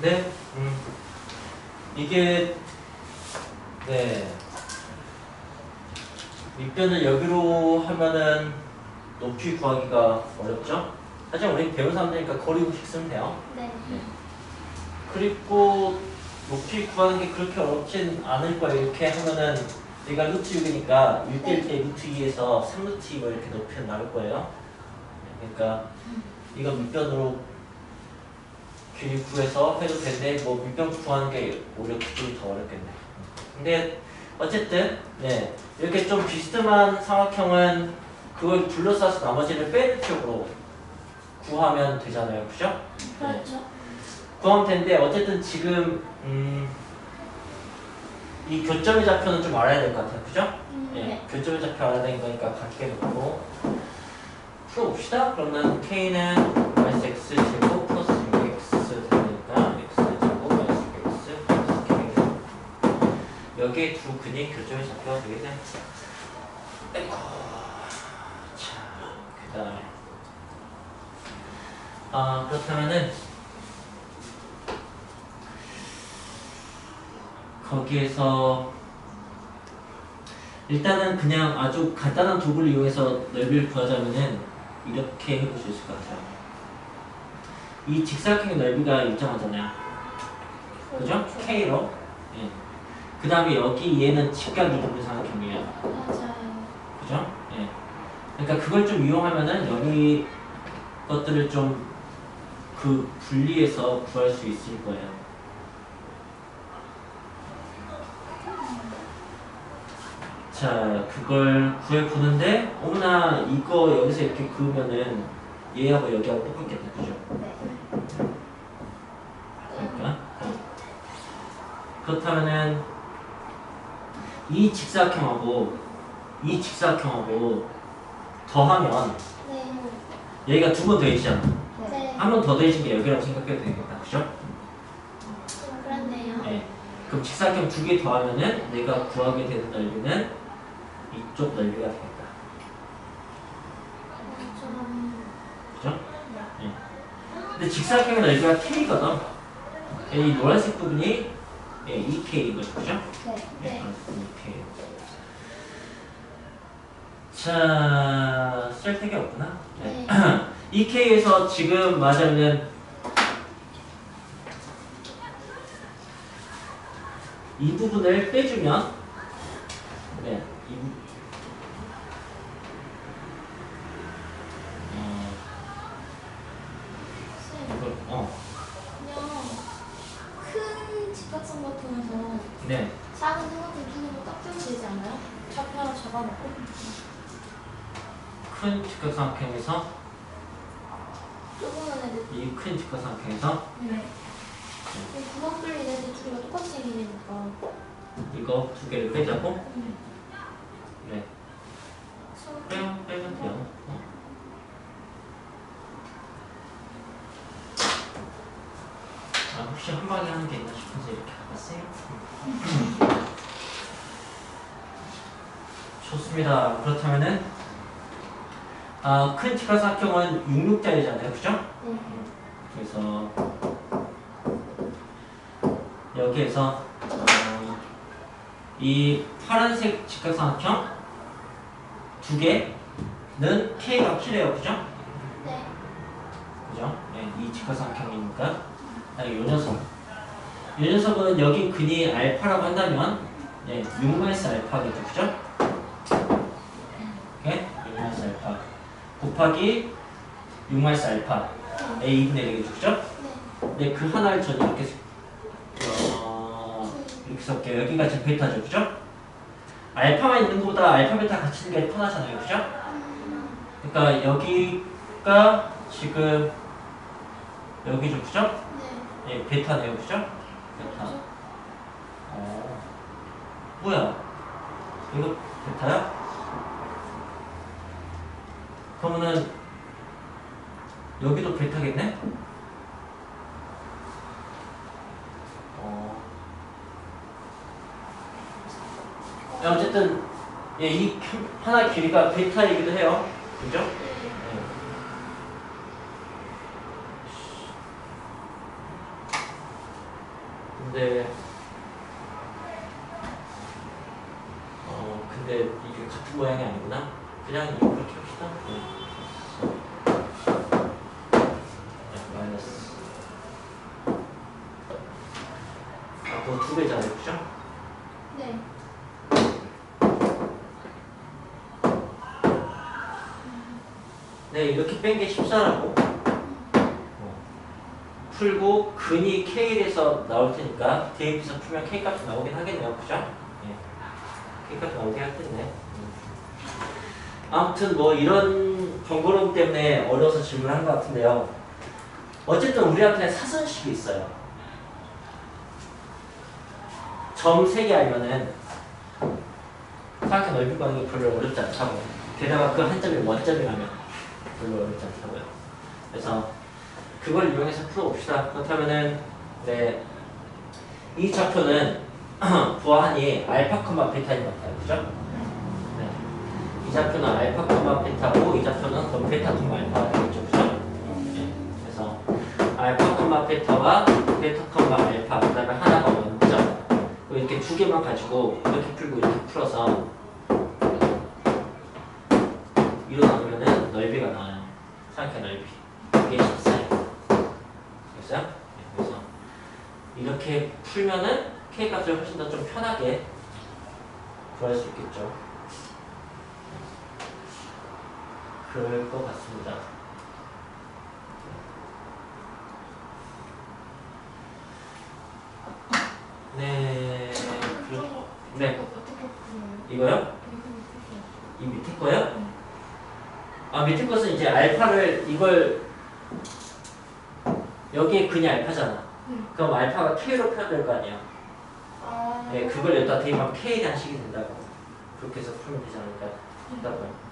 네, 음. 이게 네 밑변을 여기로 하면은 높이 구하기가 어렵죠. 하지만 우리 배운 사람들이니까 거리고식 쓰면 돼요. 네. 그리고 높이 구하는 게 그렇게 어렵진 않을 거예요. 이렇게 하면은 얘가 루트 6이니까 1대1 때 루트 2에서 3루트 2뭐 이렇게 높이가 나올 거예요. 그러니까 이거 밑변으로 길이 구해서 해도 되는데 뭐 밑변 구하는 게 오히려 그쪽이 더 어렵겠네. 근데 어쨌든 네 이렇게 좀 비스듬한 삼각형은 그걸 둘러싸서 나머지를 빼는 쪽으로 구하면 되잖아요, 그죠? 그렇죠. 구하면 되는데 어쨌든 지금 음, 이 교점의 좌표는 좀 알아야 될 것 같아요, 그죠? 음, 예, 네. 교점의 좌표 알아야 되는 거니까 같게 놓고 풀어봅시다. 그러면 k는 여기에 두 교점의 좌표가 되게 됩니다. 아이고. 자, 그 다음에 아 그렇다면은 거기에서 일단은 그냥 아주 간단한 도구를 이용해서 넓이를 구하자면은 이렇게 해볼 수 있을 것 같아요. 이 직사각형의 넓이가 일정하잖아요. 그죠? K로. 예. 그 다음에 여기 얘는 직각이 있는 삼각형이에요. 맞아요. 그죠? 예. 그러니까 그걸 좀 이용하면은 여기 것들을 좀 그 분리해서 구할 수 있을 거예요. 자, 그걸 구해 보는데 어머나 이거 여기서 이렇게 그으면은 얘하고 여기하고 똑같겠다, 그죠? 네. 그러니까 어. 그렇다면은 이 직사각형하고 이 직사각형하고 더하면 네. 얘가 두 번 더해지잖아. 네. 한번 더 더해진 게 여기라고 생각해도 되겠다, 그죠? 그렇네요. 네. 그럼 직사각형 두 개 더하면은 내가 구하게 되는 넓이는 이쪽 넓이가 되겠다. 좀 그죠? 근데 직사각형의 넓이가 k거든. 이 노란색 부분이 예, 2k인 거죠, 그죠? 네. 네. 네. 이렇게. 자, 쓸데기 없구나. 네. 네. 이 K에서 지금 말하자면 이 부분을 빼주면 네, 이 부... 어, 쌤, 이걸, 어, 그냥 큰 직각선 같으면서 네, 작은 삼각형 두 개로 딱 떼면 되지 않아요? 좌표 하나 잡아놓고. 큰 직각삼각형에서 조그만 애들. 이 큰 직각삼각형에서 네. 구멍 뚫린 애들 두 개가 똑같이 생기니까. 이거 두 개를 빼자고 음. 네, 서로 빼면 빼면 돼요. 어. 아, 혹시 한 방에 하는 게 있나 싶어서 이렇게 해봤어요. 음. 좋습니다. 그렇다면은 아, 큰 직각삼각형은 66짜리잖아요, 그죠? 네. 그래서 여기에서 어, 이 파란색 직각삼각형 두 개는 K가 확실해요, 그죠? 네. 그죠? 네, 이 직각삼각형이니까 이 녀석 이 녀석은 여기 근이 알파라고 한다면 네, 6마이너스 알파겠죠, 그죠? 오케이? 6마이너스 알파 곱하기 6마이너스 알파 A 2분의 1이겠죠, 그죠? 네. 네, 그 하나를 저는 이렇게 써- 어, 이렇게 쓸게요. 여기가 지금 베타죠, 그죠? 알파만 있는 것보다 알파, 베타 같이 있는 게 편하잖아요, 그죠? 음. 그러니까 여기가 지금 여기죠, 그죠? 네. 예, 베타네요, 그죠? 베타. 어, 뭐야? 이거 베타야? 그러면은 여기도 베타겠네? 어. 야, 어쨌든 예, 이 하나 길이가 베타이기도 해요. 그죠? 네. 예. 근데 어 근데 이게 같은 모양이 아니구나. 그냥 이렇게 합시다. 네. 네, 마이너스. 아, 그거 두 배잖아요, 그죠? 네. 네, 이렇게 뺀 게 14라고. 풀고 근이 K에서 나올 테니까 대입해서 풀면 K 값이 나오긴 하겠네요. 그죠? 예. K 값이 나오긴 하겠네. 음. 아무튼 뭐 이런 번거로움 때문에 어려워서 질문한 것 같은데요. 어쨌든 우리한테 사선식이 있어요. 점 3개 알면은 사각형 넓이 구하는 게 별로 어렵지 않다고. 게다가 그 한 점이 원점이라면 별로 어렵지 않다고요. 그래서 그걸 이용해서 풀어봅시다. 그렇다면은 네, 이 좌표는 부하하니 알파 컴마 베타인 것 같아요. 그죠? 네. 이 좌표는 알파 컴마 베타고 이 좌표는 그럼 베타 컴마 알파가 되겠죠. 그죠? 네. 그래서 알파 컴마 베타와 베타 컴마 알파 그 다음에 두 개만 가지고 이렇게 풀고 이렇게 풀어서 위로 나누면은 넓이가 나와요. 삼각형 넓이. 이게 14예요. 됐어요? 네, 이렇게 풀면은 K 값을 훨씬 더 좀 편하게 구할 수 있겠죠. 그럴 것 같습니다. 네. 그, 네. 어떻게 풀어요? 이거요? 이거 어떻게 이 밑에 거요? 아 밑에 것은 이제 알파를 이걸 여기에 근이 알파잖아. 네. 그럼 알파가 K로 표현될 거 아니야. 아. 네, 그걸 여기다 대입하면 K 단식이 된다고. 그렇게 해서 풀면 되지 않을까 싶다고요.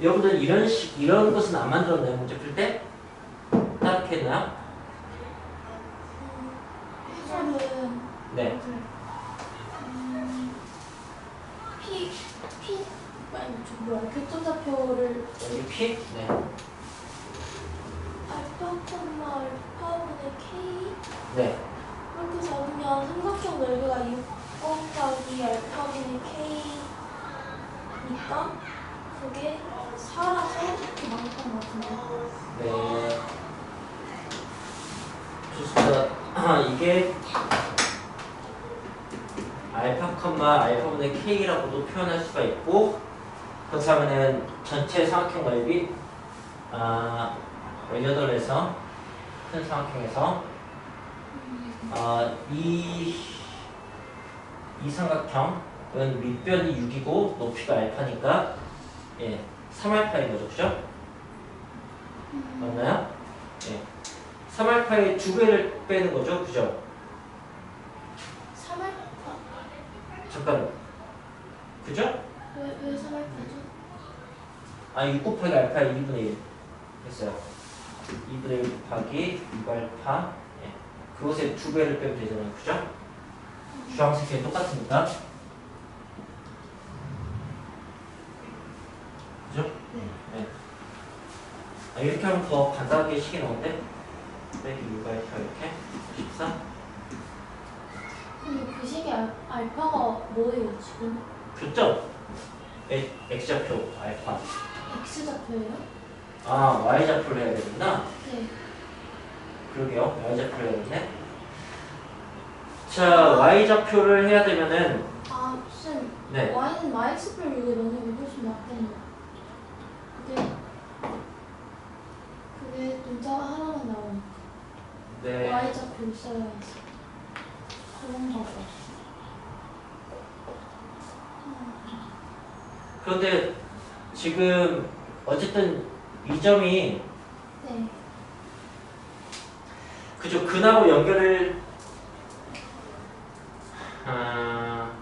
여러분들 이런 식 이런 것은 안 만들었나요? 문제 풀 때? 따르게 했나요? 해설은 네. 음, P P 아니 저 뭐야 교통사표를 여기 P? 네. 알파 콤마 알파분의 K 네. 이렇게 잡으면 삼각형 넓이가 6 곱하기 알파분의 K니까 그게 4라서 이렇게 나왔던 것 같은데 네. 좋습니다. 아, 이게 알파 컴마 알파분의 K라고도 표현할 수가 있고 그렇다면은 전체 삼각형 넓이 아, 18에서 큰 삼각형에서 아, 이, 이 삼각형은 밑변이 6이고 높이가 알파니까 예, 3알파인 거죠. 그죠? 맞나요? 예. 3알파의 두 배를 빼는 거죠. 그죠? 3알파 잠깐. 그죠? 왜 왜 3알파죠? 아, 6 곱하기 알파의 2분의 1 했어요. 2분의 1 곱하기 6알파. 예. 그것의 두 배를 빼면 되잖아요. 그죠? 주황색이 똑같으니까. 그죠? 네. 아, 이렇게 하면 더 간단하게 식이 나오는데 빼기 6알파 이렇게 14 근데 그 알, 알파가 뭐예요 지금? 교점 에- X좌표 알파 X좌표예요? 아 Y좌표를 해야 되는구나 네 그러게요 Y좌표를 해야 되네 자 Y좌표를 해야 되면은 아, 쌤, 네 Y는 YX플 이게 너무 훨씬 낫겠네. 그게, 그게 문자가 하나만 나오니까. 네. Y좌표를 써야지. 그런가 봐. 그런데 지금 어쨌든 이 점이 네. 그죠 근하고 연결을 아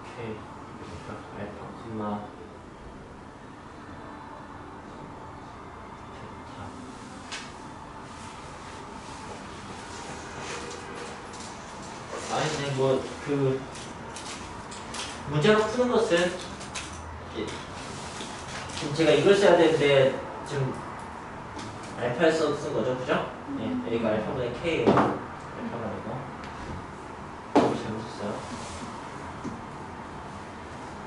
오케이 그러니까 알파 콤마 베타 아니 근데 뭐그 문제로 푸는 것은 이- 지금 제가 이걸 써야 되는데 지금 알파를 써- 쓴 거죠, 그죠? 네, 여기가 알파분의 K예요. 알파가. 이거 잘못 썼어요.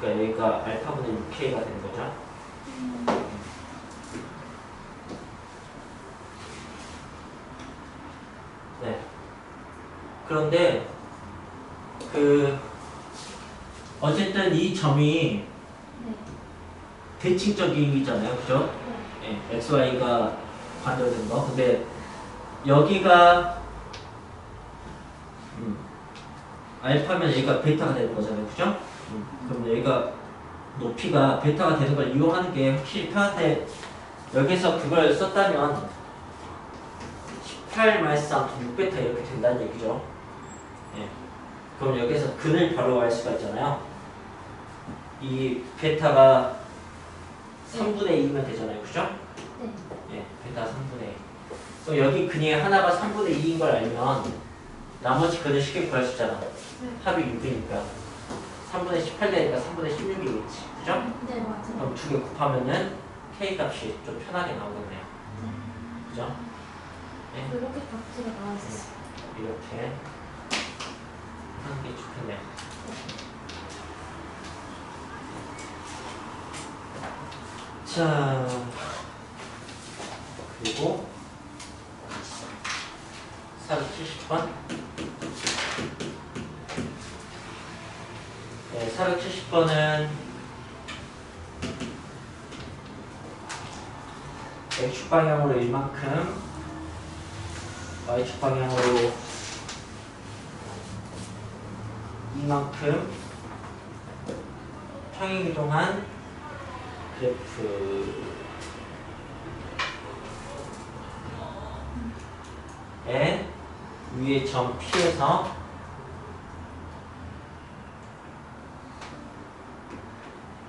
그러니까 여기가 알파분의 6K가 되는 거죠. 네. 그런데 그 어쨌든 이 점이 네. 대칭적이잖아요, 그죠? 예, XY가 관절된 거. 근데 여기가 음, 알파면 여기가 베타가 되는 거잖아요, 그죠? 음, 그럼 여기가 높이가 베타가 되는 걸 이용하는 게 확실히 편한데 여기서 그걸 썼다면 18 마이너스 3 6베타 이렇게 된다는 얘기죠. 예. 그럼 여기서 근을 바로 알 수가 있잖아요. 이 베타가 3분의 2면 되잖아요. 그죠? 네. 예, 베타 3분의 2. 그럼 여기 근이 하나가 3분의 2인 걸 알면 나머지 근을 쉽게 구할 수 있잖아. 합이 6이니까. 3분의 18 되니까 3분의 16이겠지. 그죠? 네, 맞아요. 그럼 두 개 곱하면은 k 값이 좀 편하게 나오겠네요. 그죠? 네, 그렇게 각지가 나와 있어요. 이렇게 게 좋겠네요. 자, 그리고 470번. 네, 470번은 X축 방향으로 이만큼 Y축 방향으로 이 만큼 평행 이동한 그래프에 위에 점 P에서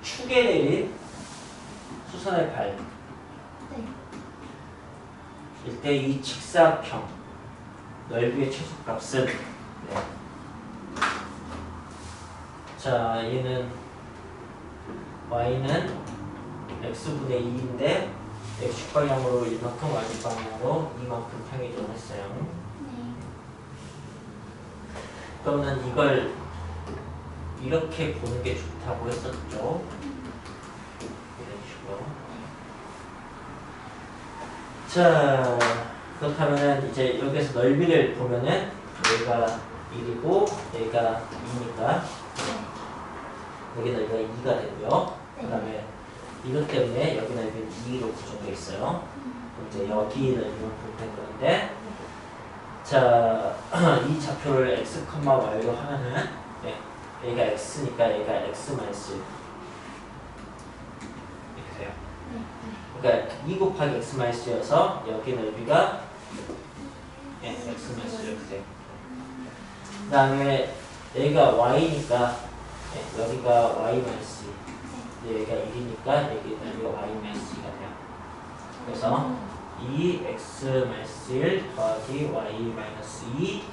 축에 내린 수선의 발 네. 일대 이 직사평 넓이의 최소값은 네. 자 얘는 y는 x분의 2인데 x 방향으로 이만큼 y 방향으로 이만큼 평이동을 했어요. 네. 그러면 이걸 이렇게 보는 게 좋다고 했었죠. 이런 식으로. 자, 그렇다면은 이제 여기서 넓이를 보면은 여기가 1이고 여기가 2니까 여기 넓이가 2가 되고요. 그 다음에 이것 때문에 여기 넓이는 2로 고정되어 있어요. 이제 여기 넓이만 보면 된 건데 자, 이 좌표를 x, y로 하면은 네, 여기가 x니까 여기가 x 마이너스 이렇게 돼요. 그러니까 2 곱하기 x 마이너스여서 여기 넓이가 예, x 마이너스 이렇게 돼요. 그 다음에 여기가 y니까 예, 여기가 y 마이너스 근데 여기가 1이니까 여기 넓이가 y 마이너스 2가 돼요. 그래서 2 x 마이너스 1 더하기 y 마이너스 2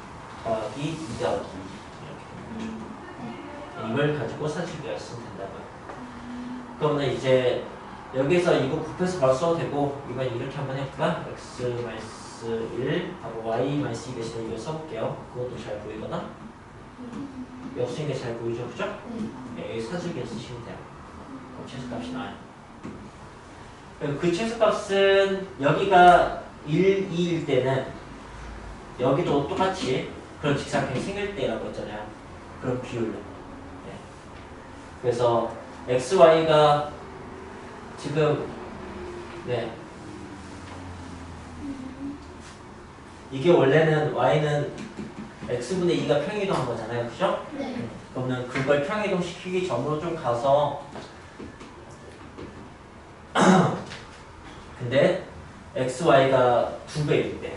더하기 2 더하기 2 이렇게. 이걸 가지고 사실비가 쓰면 된다고요. 그러면 이제 여기서 이거 곱해서 바로 써도 되고 이건 이렇게 한번 해볼까? x 마이너스 1 하고 y 마이너스 2 대신에 이걸 써볼게요. 그것도 잘 보이거나 옆수인 게 잘 보이죠, 그죠? 네, 여기 사주기를 쓰시면 돼요. 그럼 최소값이 나와요. 그리고 그 최소값은 여기가 1, 2일 때는 여기도 똑같이 그런 직사각형이 생길 때라고 했잖아요. 그런 비율로. 네. 그래서 x, y가 지금 네 이게 원래는 y는 x분의 2가 평이동한 거잖아요, 그죠? 네. 그러면 그걸 평이동 시키기 전으로 좀 가서 근데 x, y가 두 배일 때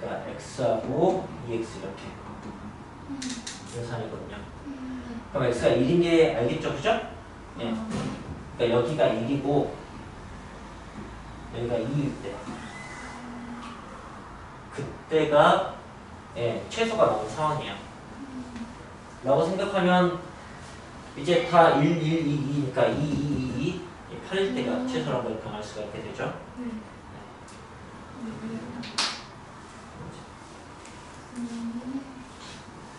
그러니까, x하고 2x 이렇게 계산이거든요. 그럼 x가 1인 게 알겠죠, 그죠? 예. 그러니까 여기가 1이고 여기가 2일 때 그때가 예, 최소가 나온 상황이야. 라고 생각하면 이제 다 1, 1, 2, 2니까 2, 2, 2, 2 8일 때가 음. 최소라고 이렇게 할 수가 있게 되죠. 네. 네. 네